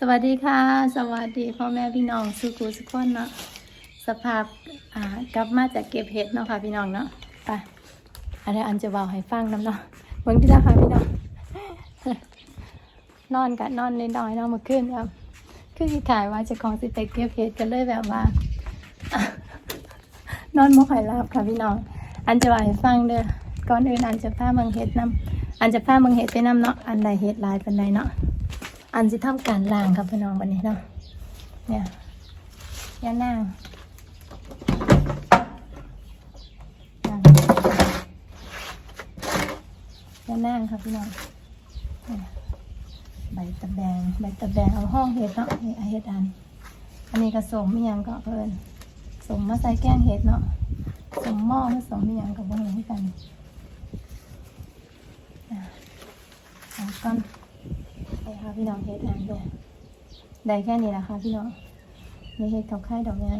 สวัสดีค่ะ สวัสดีพ่อแม่พี่น้องสุขุสุขคนเนาะสภาพอ่ากลับมาจากเก็บเห็ดเนาะค่ะพี่น้องเนาะไปอันนี้อันจะเบาให้ฟังน้ำเนาะเบิ่งที่ละค่ะพี่น้องนอนกันนอนในดอยๆเนาะเมื่อคืนครับคือที่ถ่ายว่าจะของสิไปเก็บเห็ดกันเลยแบบว่านอนบ่ค่อยลับค่ะพี่น้อง อันจะเบาให้ฟังเด้อก่อนอื่นอันจะพาเมืองเห็ดนํอันจะพาเมืองเห็ดไปนํเนาะอันใดเห็ดลายเปันใดเนาะ อันจะทำการล้างครับพี่น้องวันนี้เนาะเนี่ยย่านั่งย่านั่งครับพี่น้องใบตะแบงใบตะแบงเอาห้องเห็ดเนาะเอเห็ดอัน อันนี้ก็สมมียังก็เพิ่นสมมาใส่แกงเห็ดเนาะสมหม้อผสมมียังกับบ่เหมือนกันอะเอาก้อน ไปค่ะพี่น้องเฮ็ดอันเดียได้แค่นี้แหละค่ะพี่น้องนี่เฮ็ดกับไข่ดอกใหญ่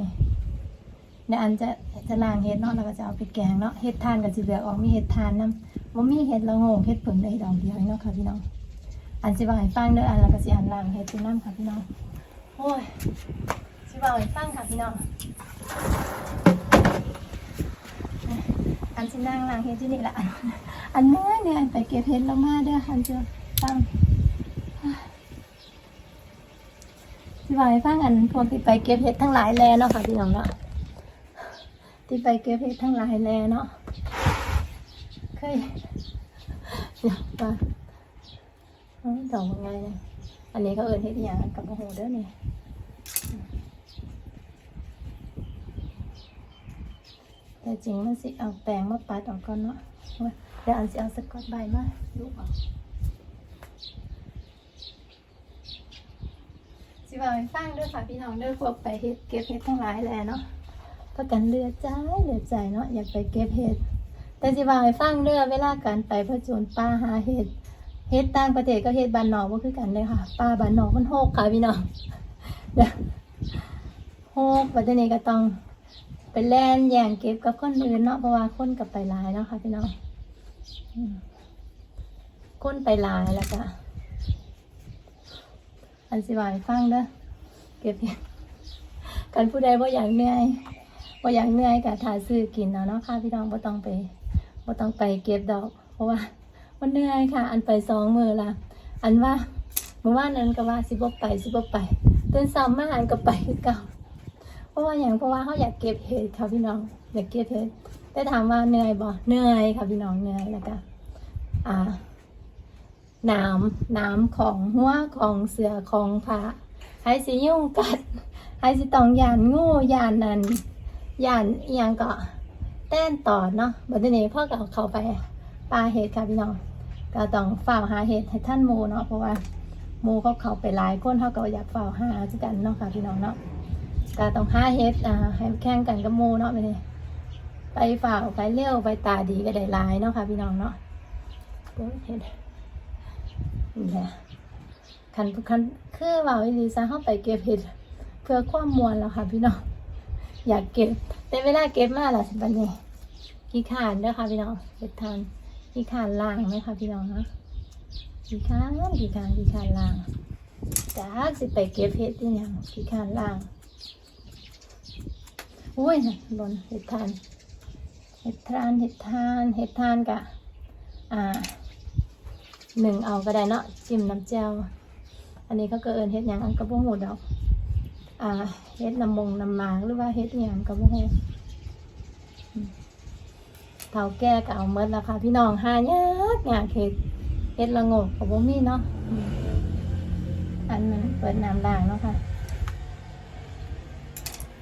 เดี๋ยวอันจะจะล้างเฮ็ดเนาะแล้วก็จะเอาไปแกงเนาะเฮ็ดทานกับสิเหลือออกมีเฮ็ดทานนํบ่มีเฮ็ดละงงเฮ็ดผึ่งได้ดอกเดียวเนาะค่ะพี่น้องอันสิว่าให้ฟังเด้ออันแล้วก็สิอันล้างเฮ็ดไปนํค่ะพี่น้องโอ้ยสิว่าให้ฟังค่ะพี่น้องอันสินั่งล้างเฮ็ดที่นี่ละอันเนื้อเนี่ยอันไปเก็บเฮ็ดแล้วมาเด้ออันจะฟัง วาให้ฟังอันพวกที่ไปเก็บเห็ดทั้งหลายแลเนาะค่ะพี่น้องเนาะที่ไปเก็บเห็ดทั้งหลายแลเนาะเคยอยากว่าเอ้ยดอกมันไงเนี่ยอันนี้ก็เอิญเห็ดอหย่างกับโอ้โหเด้อนี่แต่จริงมันสิเอาแปรงมาปัดออกก่อนเนาะเดี๋ยวอันสิเอาสกอตใบมาลูกออก สิบอกให้ฟังด้วยค่ะพี่น้องเด้อพวกไปเฮ็ดเก็บเฮ็ดทั้งหลายแหละเนาะประกันเลือใจเลือใจเนาะอยากไปเก็บเฮ็ดแต่สิบอกให้ฟังเด้อเวลาการไปผจญป่าหาเฮ็ดเฮ็ดต่างประเทศก็เฮ็ดบ้านนอกบ่คือกันเลยค่ะป่าบ้านนอกมันโหกค่ะพี่น้องเด้อโหกปัจจุบันก็ต้องไปแล่นแย่งเก็บกับคนอื่นเนาะเพราะว่าคนกับไปหลายเนาะค่ะพี่น้องคนไปหลายแล้วก็ อันสิวายฟังเด้อเก็บเห็ดกันผู้ใดว่าอยากเหนื่อยว่าอยากเหนื่อยกับทาซื้อกินเอาเนาะค่ะพี่น้องว่าต้องไปว่าต้องไปเก็บดอก เพราะว่ามันเหนื่อยค่ะ อันไปสองมือละอันว่าเมื่อวานนั้นก็ว่าสิบไปสิบไปตื่นเช้ามาอันก็ไปคือเก่าเพราะว่าอย่างเพราะว่าเขาอยากเก็บเห็ดค่ะพี่น้องอยากเก็บเห็ดแต่ถามว่าเหนื่อยบ่เหนื่อยค่ะพี่น้องเหนื่อยแล้วก็อ่า น้ำน้ำของหัวของเสือของผาให้สิยุ่งกัดให้สิต้องยานงูยานนันยานเอียงก็แต้นต่อเนาะบัดนี้พ่อก็เอาเขาไปปลาเห็ดค่ะพี่น้องก็ต้องฝ้าหาเห็ดให้ท่านหมูเนาะเพราะว่าหมูเขาเข้าไปหลายคนเขาก็อยากฝ้าหาคือกันเนาะค่ะพี่น้องเนาะก็ต้องหาเห็ดอ่าให้แข่งกันกับหมูเนาะไปเลยไปฝ้าไปเลี้ยวไปตาดีก็ได้หลายเนาะค่ะพี่น้องเนาะเห็ด นี่แหละคันคันคือว่าวิลีซะเข้าไปเก็บเห็ดเพื่อความมวลแล้วค่ะพี่น้องอยากเก็บ แต่เวลาเก็บมากล่ะสิบันนี้ขี้ขานด้อค่ะพี่น้องเห็ดทานขี้ขานล่างไหมคะพี่น้องนะขี้ขานขี้ขานขี้ขานล่างจากสิไปเก็บเห็ดที่ยังขี้ขานล่างโอ้ยนะหล่นเห็ดทานเห็ดทานเห็ดทานเห็ดทานกะอ่า หนึ่งเอาก็ได้เนาะจิ้มน้ำแจ่วอันนี้เขาก็เอินเฮ็ดหยังอันกระโปงหูดอกอ่าเฮ็ดน้ำมงน้ำมากหรือว่าเฮ็ดหย่างกระโปงหูเท่าแก่ก็เอาเมดแล้วค่ะพี่น้องหายากยากเฮ็ดเฮ็ดละงกกับบ่มีเนาะอันนั้นเปิดน้ำล้างเนาะค่ะ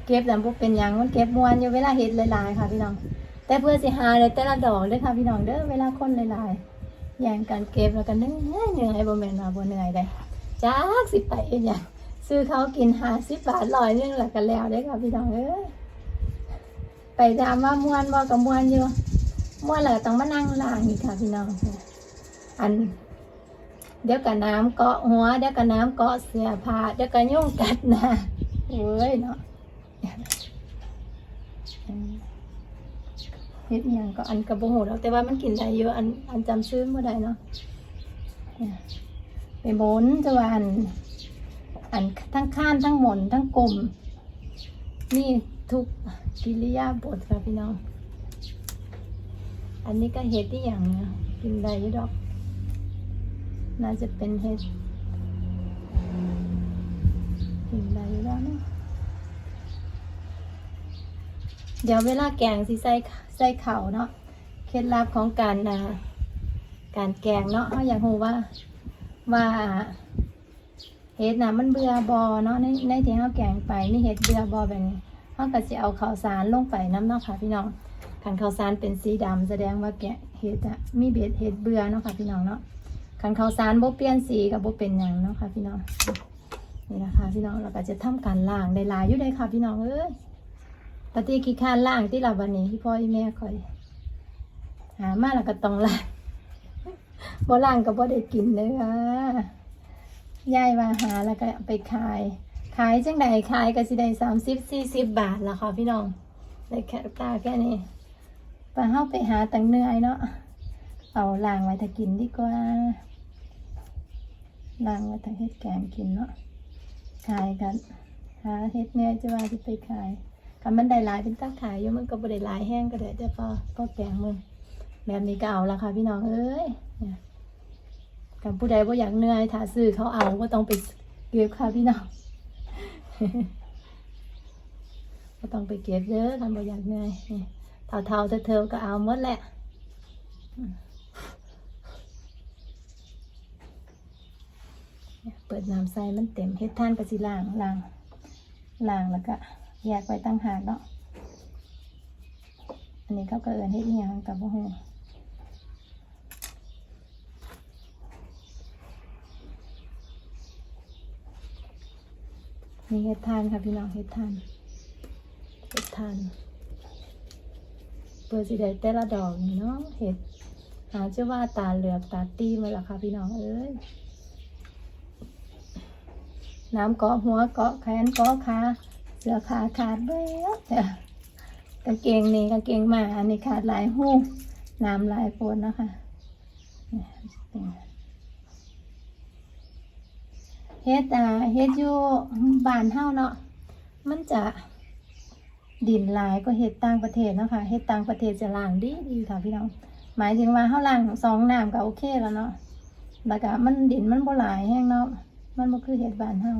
เก็บแล้วบ่เป็นยังมันเก็บมวนอยู่เวลาเฮ็ดหลายๆค่ะพี่น้อง แต่เพื่อสิหาเลยแต่ละดอกเลยค่ะพี่น้องเด้อเวลาคนหลายๆ ย่างการเก็บแล้วกันเหนื่อยเหนื่อยบ่แม่นว่าบ่เหนื่อยได้จักสิไปเฮ็ดหยังซื้อเขากิน50บาทร้อยหนึงแล้วก็แล้วเด้ค่ะพี่น้องเอ้ยไปถามว่ามวนบ่ก็ม่วนอยู่มวนแล้วก็ต้องมานั่งล้างอีกค่ะพี่น้องอันเดี๋ยวก็น้ำเกาะหัวเดี๋ยวก็น้ำเกาะเสื้อผ้าเดี๋ยวก็ยุ่งกัดหน้าโอ้ยเนาะ เฮ็ดอหยังก็อันกระโบโหแล้วแต่ว่ามันกินได้เยอะอันอันจำชื่อเมื่อใดเนาะไปบนจะว่าอันอันทั้งข้านทั้งหมนทั้งกลม นี่ทุกกิริยาบทค่ะพี่น้อง อันนี้ก็เห็ดที่อย่างกินได้อยี่ดอก น่าจะเป็นเห็ดกินได้อยู่แล้วเนาะ เดี๋ยวเวลาแกงสิใส่ใส่เข่าเนาะเคล็ดลับของการนะการแกงเนาะเขาอยากรู้ว่าว่าเห็ดนะมันเบื่อบอเนาะในในที่เขาแกงไปนี่เห็ดเบื่อบอแบบนี้เขาก็จะเอาข้าวสารลงไปน้ำเนาะค่ะพี่น้องขันข้าวสารเป็นสีดำแสดงว่าแกะเห็ดอะมีเบ็ดเห็ดเบื่อเนาะค่ะพี่น้องเนาะขันข้าวสารบ่เปลี่ยนสีกับโบเป็นหยังเนาะค่ะพี่น้องนี่นะคะพี่น้องเราก็จะทำการล้างได้ลายอยู่ได้ค่ะพี่น้องเอ้ย ปฏิกิคร้านล้างที่เราวันนี้ที่พ่อที่แม่คอย หามาแล้วก็ต้องล้างบ่ล้างก็บ่ได้กินเลยค่ะยายว่าหาแล้วก็ไปขาย ขายจังใดขายก็สิได้สามสิบสี่สิบบาทละค่ะพี่น้องได้แค่ตาแค่นี้ปลาเฮาไปหาตังเหนื่อยเนาะเอาล้างไว้ถ้ากินดีกว่าล้างไว้ถ้าเฮ็ดแกงกินเนาะขายกันหาเฮ็ดเนื่อยจะว่าสิไปขาย คันมันได้ลายเป็นตั้งขายอยู่มันก็บ่ได้ลายแห้งก็ได้แต่พอพอแกงมึงแบบนี้ก็เอาละค่ะพี่น้องเอ้ยกับผู้ใดว่าอยากเหนื่อยถ้าซื้อเขาเอาก็ต้องไปเก็บค่ะพี่น้องก็ต้องไปเก็บเยอะทำบ่อยากเหนื่อยเท่าๆเธอๆก็เอาหมดแหละเนี่ยเปิดน้ำใส่มันเต็มเฮ็ดท่านกระสิล่างล่างล่างแล้วก็ แยกไว้ตั้งหากเนาะ อันนี้เขาก็เอินเฮ็ดอิหยังกับพวกเรามีเห็ดทานค่ะพี่น้องเห็ดทานเห็ดทานเปิดสีแดงแต่ละดอกนี่เนาะเห็ดหาเชื่อว่าตาเหลือกตาตีมาแล้วค่ะพี่น้องเอ้ยน้ำเกาะหัวเกาะแขนเกาะขา สือขาขาดด้วยจ้ะกางเกงนี่กางเกงมาอันนี้ขาดหลายหูน้ำลายปนนะคะเฮ็ดอ่าเฮ็ดอยู่บ้านเฮาเนาะมันจะดินลายก็เฮ็ดต่างประเทศเนาะค่ะเฮ็ดต่างประเทศจะล้างดีดีค่ะพี่น้องหมายถึงว่าเฮาล้างสองน้ำก็โอเคแล้วเนาะแล้วก็มันดินมันบ่หลายแห้งเนาะมันบ่คือเฮ็ดบ้านเฮา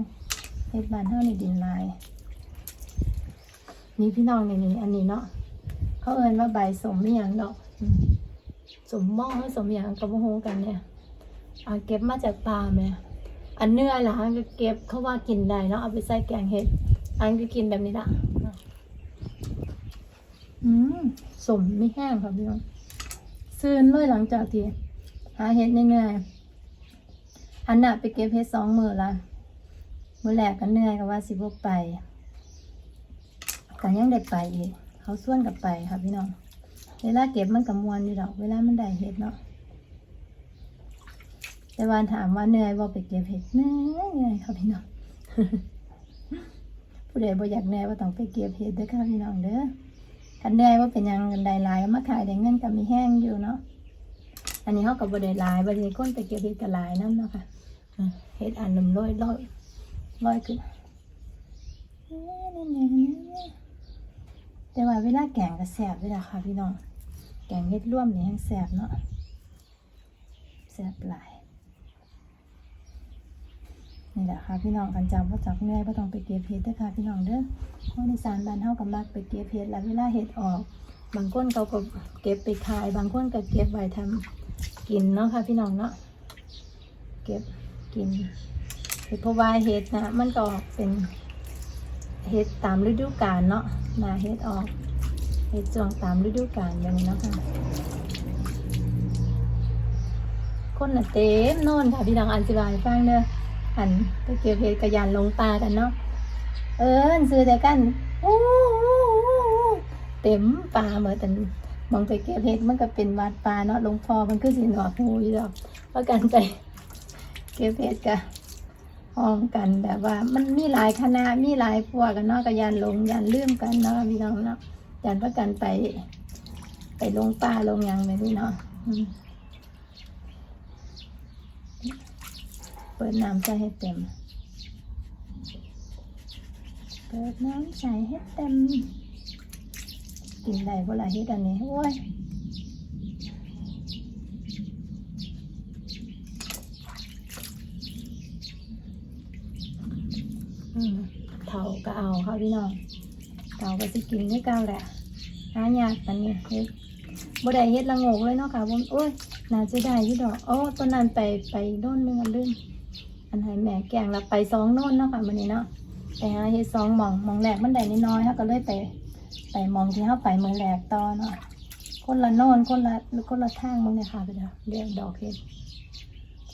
เฮ็ดบ้านเฮานี่ดินลาย นี่พี่น้องนี่นี่อันนี้เนาะเขาเอิ้นว่าใบสมอีหยังดอกสมหม้อหรือสมอีหยังก็บ่ฮู้กันเนี่ยเอาเก็บมาจากป่าแม่อันเนื้อล่ะอันก็เก็บเขาว่ากินได้เนาะเอาไปใส่แกงเห็ดอันก็กินแบบนี้ละอืมสมไม่แห้งค่ะพี่น้องซื้อเลยหลังจากที่หาเห็ดง่ายๆอันน่ะไปเก็บเห็ดสองมือละมือแรกก็เหนื่อยก็ว่าสิบไป กันยังได้ไปอีกเขาส่วนกับไปค่ะพี่น้องเวลาเก็บมันกับมวนอยู่ดอก เวลามันได้เห็ดเนาะแต่วานถามว่าเหนื่อยบ่ไปเก็บเห็ดเหนื่อยเหนื่อยค่ะพี่น้องผู้ใดบ่อยากเหนื่อยว่าต้องไปเก็บเห็ดด้อค่ะพี่น้องเด้อคันเหนื่อยว่าเป็นยังกันได้หลายมาขายได้เงินก็มีแห้งอยู่เนาะอันนี้เฮาก็บ่ได้หลายบ่ได้คนไปเก็บเห็ดก็หลายนำเนาะค่ะเห็ดอันลำร้อยร้อยร้อยขึ้น แต่ว่าเวลาแกงก็แซ่บเวลาค่ะพี่น้อง แกงเห็ดร่วมนี่แห้งแซ่บเนาะแซ่บหลายนี่แหละค่ะพี่น้องกันจำว่าจับเหนื่อยก็ต้องไปเก็บเห็ดเด้อค่ะพี่น้องเด้อคนในสารบ้านเฮากับมักไปเก็บเห็ดแล้วเวลาเห็ดออก บางคนเขาก็เก็บไปขาย บางคนก็เก็บไว้ทำกินเนาะค่ะพี่น้องเนาะเก็บกินเพราะว่าเห็ดนะมันก็ออกเป็น เห็ดตามฤดูกาลเนาะหนาเห็ดออกเห็ดจวงตามฤดูกาลอย่างนี้เนาะค่ะคนน่ะเต็มโน่นค่ะพี่น้องอันสิบายฟังเด้อหันไปเก็บเห็ดกระยานลงปลากันเนาะเออซื้อแต่กันอู้อู้อู้อู้เต็มปลาเหมือนแต่มองไปเก็บเห็ดมันก็เป็นวัดปลาเนาะหลวงพ่อมันก็สิหนอกหูอยู่ดอกเพราะกันไปเก็บเห็ดกะ ห้องกันแบบว่า มันมีหลายคณะมีหลายพวกกันเนาะกระยานลงยานลืมกันเนาะพี่น้องเนาะยานประกันไป ไปลงปลาลงยังแบบนี้เนาะอืมเปิดน้ำใส่ให้เต็ม เปิดน้ำใส่ให้เต็มกินได้บ่ล่ะเฮ็ดอันนี้โอ้ยอืม เท่าก็เอาค่ะพี่น้องเท่าก็สิกินด้วยกันแหละหายากปันนี้เฮ็ดบ่ได้เฮ็ดละโงกเลยเนาะค่ะผมโอ้ยน่าจะได้อยู่ดอกโอ้ตอนนั้นไปไปโน่นนึงอันลืมอันให้แม่แกงล้วไปสองโน่นเนาะค่ะมื้อนี้เนาะไปหาเฮ็ดสองหมองหมองแรกมันได้น้อยๆเฮาก็เลยไปไปมองที่เฮาไปมื้อแรกต่อเนาะคนละโน่นคนละคนละทางมึงเนี่ยค่ะไปเด้อเรียกดอกเฮ็ด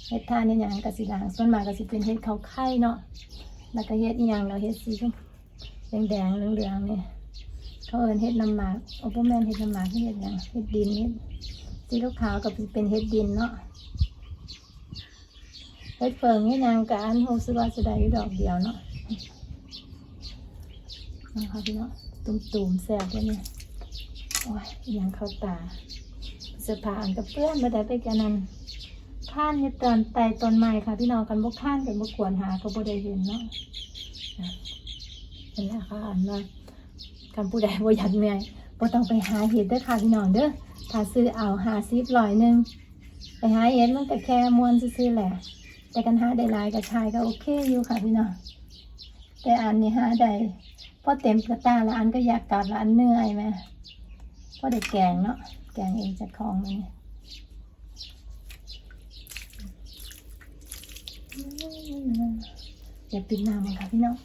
เฮ็ดทานนี่หยังก็สิด่างส่วนมากก็สิเป็นเฮ็ดเขาไข่เนาะ แล้วก็เฮ็ดอีหยังเราเฮ็ดสีชมแดงๆเหลืองๆเนี่ยเขาเอิ้นเฮ็ดน้ำหมากโอ้บ่แมนเฮ็ดน้ำหมากเฮ็ดหยังเฮ็ดดินเฮ็ดสีขาวก็เป็นเฮ็ดดินเนาะเฮ็ดเฟิงเฮ็ดหยังกอันรู้สึกว่าสด้อยู่ดอกเดียวเนาะนะคะพี่เนาะตุ่มๆแซ่บเลยเนี่ยโอ้ยยังเข้าตาเสื้อผ้าอันกับเพื่อนมาได้ไปกันนั้น ข้านเฮ็ดตอนไต่ตอนใหม่ค่ะพี่น้องกันบ่ข้านกันบ่ควรหาก็บ่ได้เห็นเนาะอะเป็นราคาอันว่าคำผู้ใดบ่อยากเหนื่อยบ่ต้องไปหาเห็ดเด้อค่ะพี่น้องเด้อถ้าซื้อเอา50ร้อยหนึงไปหาเห็ดมันก็แค่มวนซื่อๆแหละ แต่กันหาได้หลายกับชายก็โอเคอยู่ค่ะพี่น้องแต่อันนี้หาได้พอเต็มกระตาแล้วอันก็อยากกลับแล้วอันเหนื่อยไหมพอได้แกงเนาะแกงเองจากของมันนี่ย เดี๋ยวปิดน้ำมันค่ะพี่น้อง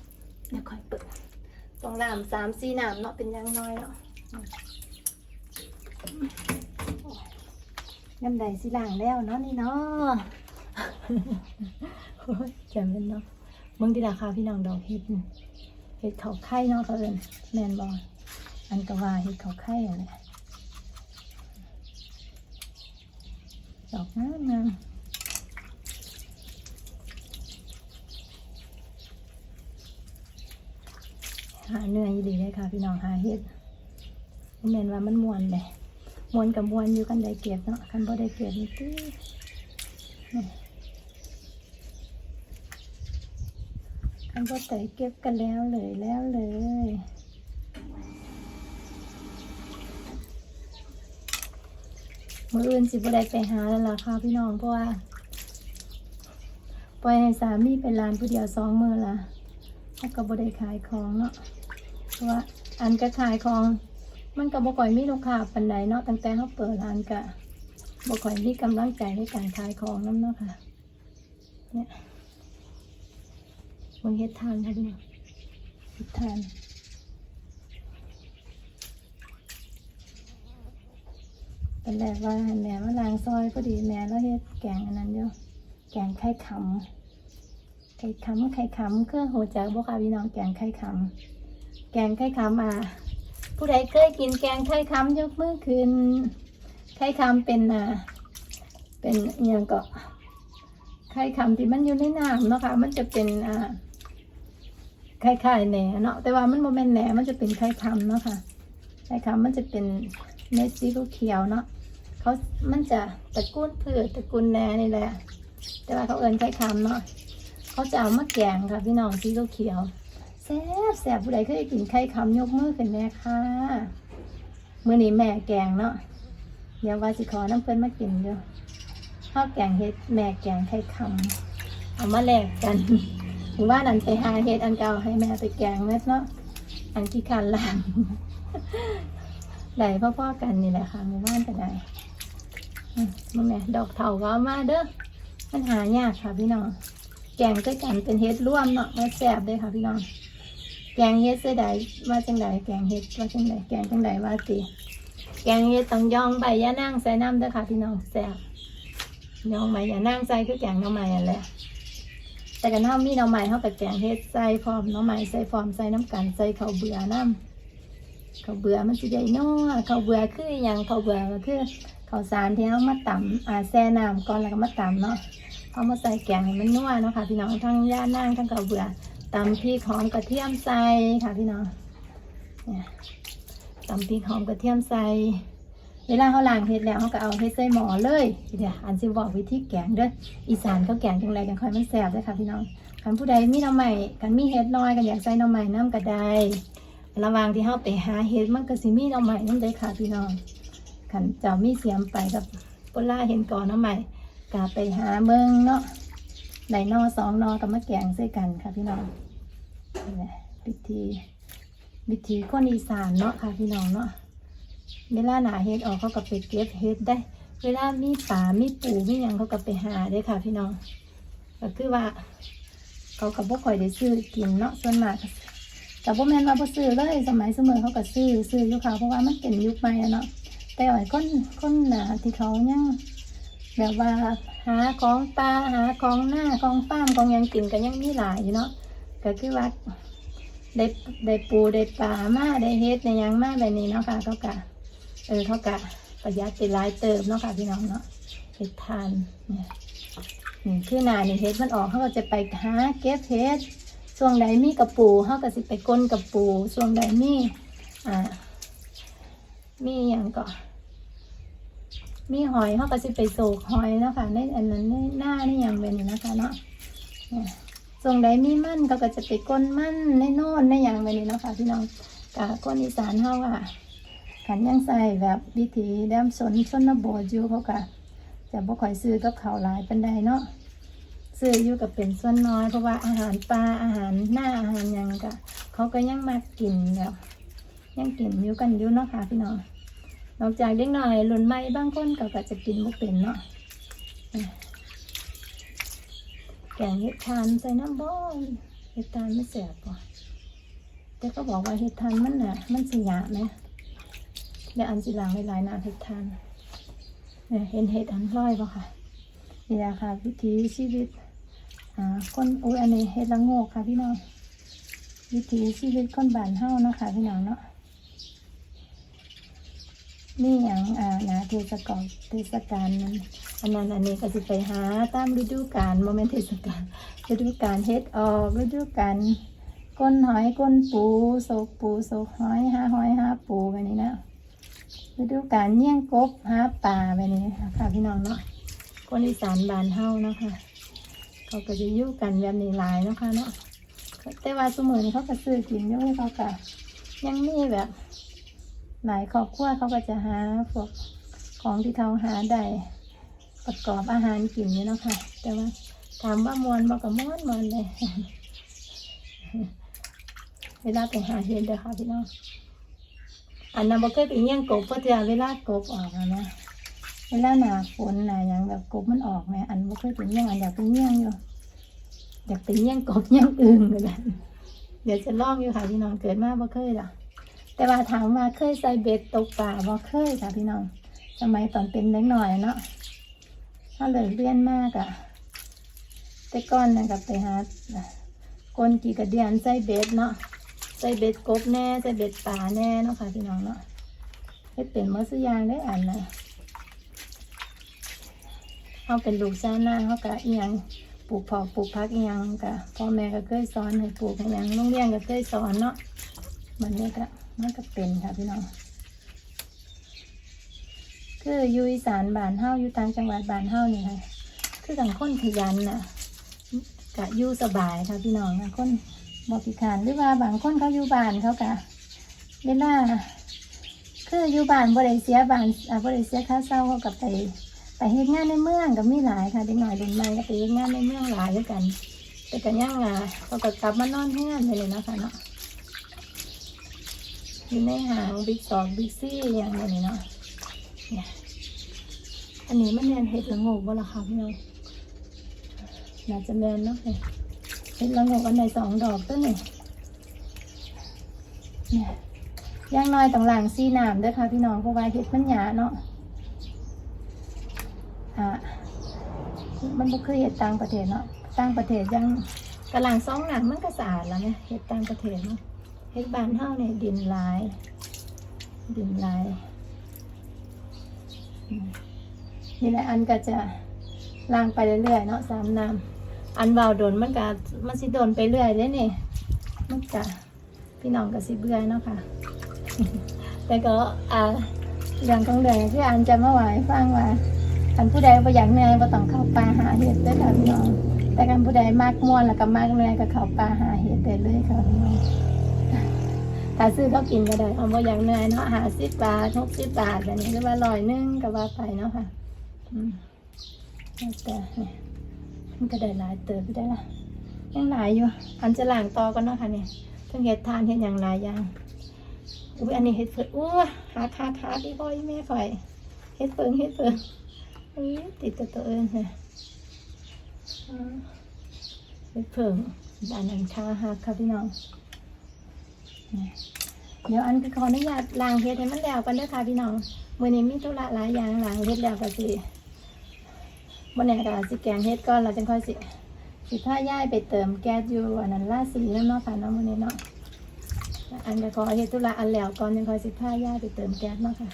เดี๋ยวค่อยเปิดต้องน้ำสามสี่น้ำเนาะเป็นยังน้อยเนาะน้ำใดสิล่างแล้วเนาะนี่เนาะโอ้ยแจ่มเป็นเนาะมึงดีราคาพี่น้องดอกเห็ดเห็ดเขาไข่เนาะเขาเอินแมนบอลอันกว่าเห็ดเขาไข่อะไรดอกงามงาม หาเหนื่อยดีเลยค่ะ พี่น้องหาเห็ดบ่แมนว่ามันมวนเลยมวนกับมวนอยู่กันได้เก็บเนาะคันบ่ได้เก็บนี่ตื้ออันก็ไต่เก็บกันแล้วเลยแล้วเลยมืออื่นสิบ่ได้ไปหาแล้วล่ะค่ะพี่น้องเพราะว่าปล่อยให้สามีไปร้านผู้เดียวสองมือละแล้วก็บ่ได้ขายของเนาะ ว่าอันก็ขายของมันก็บ่ค่อยมีลูกค้าปานใดเนาะตั้งแต่เขาเปิดร้านก็บ่ค่อยมีกำลังใจในการขายของนั่นเนาะค่ะเนี่ยมึงเฮ็ดทานค่ะพี่น้องเฮ็ดทานเป็นแรกว่าแม่มาล้างซอยพอดีแม่แล้วเฮ็ดแกงอันนั้นเดียวแกงไข่ขำไข่ขำไข่ขำเครื่องหัวจักบ่ค่ะพี่น้องแกงไข่ขำ แกงไข่ขำอะผู้ใดเคยกินแกงไข่ขำยกมือขึ้นไข่ขำเป็นอ่าเป็นอหยังก็ไข่ขำที่มันอยู่ในน้ำเนาะค่ะมันจะเป็นอ่าคล้ายๆแหนเนาะแต่ว่ามันโมเมนแหนมันจะเป็นไข่คำเนาะค่ะไข่คำมันจะเป็นเม็ดสีเขียวเนาะเขามันจะตะกูลพืชตะกูลแหนนี่แหละแต่ว่าเขาเอิ้นไข่คำเนาะเขาจะเอามาแกงค่ะพี่น้องสีเขียว แซ่บแซ่บผู้ใดเคยกินไข่คำยกมือขึ้นแม่ค่ะมื้อนี้แม่แกงเนาะเดี๋ยวว่าสิขอน้ำเพิ่อนมากินเด้อข้าวแกงเฮ็ดแม่แกงไข่คำเอามาแลกกันหรือว่านันไปหาเฮ็ดอันเก่าให้แม่ไปแกงเม็ดเนาะอันที่คันล่างได้พ่อๆกันนี่แหละค่ะหมู่บ้านก็ได้อืมาแม่ดอกเถาก็มาเด้อมันหายากค่ะพี่น้องแกงด้วยกันเป็นเฮ็ดร่วมเนาะมันแซ่บเลยค่ะพี่น้อง แกงเฮ็ดเสียดายว่าจังไดแกงเฮ็ดว่าจังไดแกงจังไดว่าติแกงเฮ็ดต้องย่องใบยะนางใส่น้ำเด้อค่ะพี่น้องแซ่บย่องใบยะนางใส่คือแกงหน้ำใหม่อันแหละแต่กันเท่ามีหน้ำใหม่เท่ากับแกงเฮ็ดใส่พร้อมหน้ำใหม่ใส่พร้อมใส่น้ำกันใส่ข้าวเบื่อน้ำข้าวเบื่อมันสิได้นัวข้าวเบื่อคืออหย่างข้าวเบื่อก็คือข้าวสารที่เรามาตำอ่าแช่น้ำก่อนแล้วก็มาตำเนาะเอามาใส่แกงให้มันนัวเนาะค่ะพี่น้องทั้งย่านั่งทั้งข้าวเบื่อ ตำพริกหอมกระเทียมใส่ค่ะพี่น้องเนี่ยตำพริกหอมกระเทียมใส่เวลาเขาล้างเฮ็ดแล้วเขาก็เอาเฮ็ดใส่หม้อเลยเดี๋ยวอันสิบอกวิธีแกงเด้ออีสานเขาแกงจังไรกันค่อยมันแซ่บเด้อค่ะพี่น้องคันผู้ใดมีน้ำใหม่คันมีเฮ็ดน้อยกันอยากใส่น้ำใหม่น้ำกระไดระว่างที่เฮาไปหาเฮ็ดมันก็สิมีน้ำใหม่นั่นเด้ค่ะพี่น้องคันเจ้ามีเสียมไปกับปุล่าเห็นก่อนน้ำใหม่กาไปหาเมืองเนาะ ได้นอสองนอกับมะแกงใส่กันค่ะพี่น้องนี่แหละวิธีวิธีคนอีสานเนาะค่ะพี่น้องเนาะเวลาหนาเฮ็ดออกเขาก็ไปเก็บเฮ็ดได้ เวลามีป่ามีปูมีหยังเขาก็ไปหาได้ค่ะ พี่น้องก็คือว่า เขากับพวกข่อยได้ซื้อกินเนาะส่วนมากแต่พวกแม่นว่าพอซื้อเลยสมัยเสมอเขาก็ซื้อซื้ออยู่ค่ะเพราะว่ามันเป็นยุคใหม่อะเนาะแต่อ่อยคนคนหนาที่เขายัง แบบว่าหาของปลาหาของหน้าของฟามของยังกินก็ยังมีหลายอยู่เนาะก็คือว่าได้ได้ปูได้ปลามาได้เฮ็ดในยังมาแบบนี้เนาะค่ะเขากะเออเขากะประหยัดไปหลายเติมเนาะค่ะพี่น้องเนาะเฮ็ดทานเนี่ยนี่คือหนานี่เฮ็ดมันออกเขาก็จะไปหาเก็บเฮ็ดช่วงใดมีกระปูเขาก็สิไปก้นกระปูช่วงใดมีอ่ามีอย่างก็ มีหอยเขาก็สิไปโศกหอยเนาะคะในอันนั้นในหน้านี่ย่างเป็นนะคะเนาะเนี่งใดมีมั่นเขาก็จะไปก้นมั่นในโน่นในอย่างแบบนี้นะคะพี่น้องกะก้นอีสานเขาอะขันยังใส่แบบวิถีแดมสนชนบทอยู่เขากะจะบ่ค่อยซื้อกับเขาวหลายเปันใดเนาะซื้ออยู่กับเป็นส่วนน้อยเพราะว่าอาหารปลาอาหารหน้าอาหารยังก็เขาก็ยังมากินแบบยังกินอยู่กันอยู่เนาะค่ะพี่น้อง นอกจากเด็กน้อยรุ่นใหม่บางคนก็ก็จะกินบ่เป็นเนาะแกงเห็ดทานใส่น้ำบ่อยเห็ดทานไม่แสบป่ะแต่ก็บอกว่าเห็ดทานมันน่ะ มันสิหยาไหมเดี๋ยวอันสิล้างหลายๆน้ำเห็ดทานเนี่ยเห็นเห็ดอันร้อยป่ะค่ะนี่แหละค่ะวิถีชีวิตอ่าคนอุ้ยอันนี้เห็ดละโงกค่ะพี่น้องวิถีชีวิตคนบ้านเฮาเนาะค่ะพี่น้องเนาะ นี่อย่างอ่านาเทศกาลเทศกาลนั้นอันนั้นอันนี้ก็สิไปหาตามฤดูกาลโมเมนต์เทศกาลฤดูกาลเฮ็ดออกฤดูกาลก้นหอยก้นปูโศกปูโศกหอยหาหอยหาปูแบบนี้นะฤดูกาลเยี่ยงกบหาป่าแบบนี้ค่ะพี่น้องเนาะคนอีสานบานเฮาเนาะค่ะเขาก็จะอยู่กันแบบนี้หลายเนาะค่ะเนาะแต่ว่าสมือนี้เขาก็ซื้อกินอยู่เขาก็ยังมีแบบ หลายครอบครัวเขาก็จะหาพวกของที่เขาหาได้ประกอบอาหารกินอยู่เนาะค่ะ แต่ว่าถามว่ามวนบอกกับมวนมวนเลย เวลาไปหาเห็ดเด้อค่ะพี่น้องอันนั้นบ่เคยไปเยี่ยงกบเพราะเทื่อเวลากบออกนะเวลาหนาฝนหนาหยังแบบกบมันออกไหมอันบ่เคยไปเยี่ยงอันอยากไปเยี่ยงอยู่อยากไปเยี่ยงกบเยี่ยงอึ่งเลยนะเดี๋ยวจะลองอยู่ค่ะพี่น้องเกิดมาบ่เคยหรอ แต่ว่าถามว่าเคยใส่เบ็ดตกปลาบ่เคยค่ะพี่น้องสมัยตอนเป็นเล็กหน่อยเนาะถ้าเลยเรียนมากอะแต่ก่อนนะกับไปหากลกี่กระเดียนใส่เบ็ดเนาะใส่เบ็ดกบแน่ใส่เบ็ดปลาแน่เนาะค่ะพี่น้องเนาะให้เป็นมอสยางได้อันนะเขาเป็นลูกชาวนาเขากะเอียงปลูกผักปลูกพักเอียงกะพ่อแม่ก็เคยสอนให้ปลูกให้หยังโรงเรียนก็เคยสอนเนาะมันนี่ก็ มันก็เป็นค่ะพี่น้อง คืออยู่อีสานบ้านเฮาอยู่ต่างจังหวัดบ้านเฮานี่ค่ะ คือต่างคนขยันน่ะกะอยู่สบายค่ะพี่น้องนะคนบอพิการหรือว่าบางคนเขาอยู่บ้านเขากะเวลาคืออยู่บ้านบริเสียบ้านอ่าบริเสียค่าเช่าเขากับไปไปเฮ็ดงานในเมืองก็มีหลายค่ะเด็กหน่อยเด็กใหม่ก็ไปเฮ็ดงานในเมืองหลายด้วยกันแต่กันย่างอะเขาก็กลับมานอนที่งานไปเลยนะคะเนาะ อยู่ในห้างบิ๊กสองบิ๊กซี่อย่างนี้เนาะเนี่ยอันนี้มันเรียนเฮ็ดละโงกบ่ล่ะคะพี่น้องน่าจะแมนเนาะเห็ดละโงกอันไหนสองดอกตัวนี่เนี่ยย่างน้อยต่างหลังซีน้ำด้วยค่ะพี่น้องเพราะว่าเห็ดมันหยาเนาะอ่ามันบ่คือเห็ดต่างประเทศเนาะต่างประเทศยังกระหลังสองหลังมันก็สะอาดแล้วเนี่ยเห็ดต่างประเทศเนาะ เห็ดบานเฮาเนี่ยดินลาย ดินลาย นี่แหละอันก็จะล้างไปเรื่อยๆเนาะสามน้ำอันเบาโดนมันก็มันสิโดนไปเรื่อยเด้นี่มันก็พี่น้องก็สิเบื่อเนาะค่ะ แต่ก็อ่าเรื่องของเรื่องที่อันจะมาไหวายฟังว่าอันผู้ใดบ่อยากเนื่อยบ่ต้องเข้าป่าหาเห็ดเด้อค่ะพี่น้องแต่กันผู้ใดมากม่วนแล้วก็มากเนื่อยก็เข้าป่าหาเห็ดได้เลยค่ะพี่น้อง ถ้าซื้อเขากินก็ได้เอาบ่อย่างเหนื่อยเนาะหาสิบบาทหกสิบบาทแบบนี้หรือว่าร้อยนึงก็ว่าไปเนาะค่ะอืมแต่เนี่ยมันก็ได้หลายเติบได้ละยังหลายอยู่อันจะล้างต่อกันเนาะค่ะเนี่ยเพิ่งเห็ดทานเห็ดอย่างหลายอย่างอุ้ยอันนี้เห็ดเผือกอู้หาคาคาพี่พ่อยแม่ข่อยเห็ดเพิงเห็ดเพิงอุ้ยติดกับตัวเองเลยอ่าเห็ดเพิงอันนั้นคาหักค่ะพี่น้อง เดี๋ยวอันขออนุญาตล้างเห็ดให้มันแล้วกันเด้อค่ะพี่น้องมื้อนี้มีธุระหลายอย่างล้างเห็ดแล้วก็สิวันนี้ก็สิแกงเฮ็ดก่อนเราจังค่อยสิสิผ้าย่ายไปเติมแก๊สอยู่อันนั้นล่าสีนั่นเนาะค่ะเนาะวันนี้เนาะอันก็ขอเฮ็ดธุระอันแล้วก่อนจังค่อยสิผ้าย่ายไปเติมแก๊สเนาะค่ะ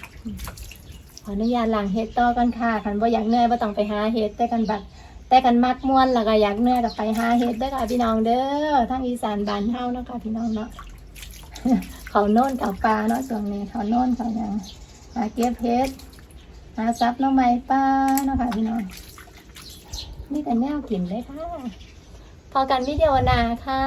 ขออนุญาตล้างเฮ็ดต่อกันค่ะคันบ่อยากเหนื่อยบ่ต้องไปหาเฮ็ดแต่กันบัดแต่กันมักม่วนแล้วก็อยากเหนื่อยก็ไปหาเฮ็ดเด้อค่ะพี่น้องเด้อทางอีสานบ้านเฮาเนาะค่ะพี่น้องเนาะ เขาโน่นเขาปลาเนาะส่วนนี้เขาโน่นเขายังหาเก็บเฮ็ดหาซับน้องไม้ป้าเนาะค่ะพี่น้องนี่แต่แนวกินเลยค่ะ พอกันวิดีโอนาค่ะ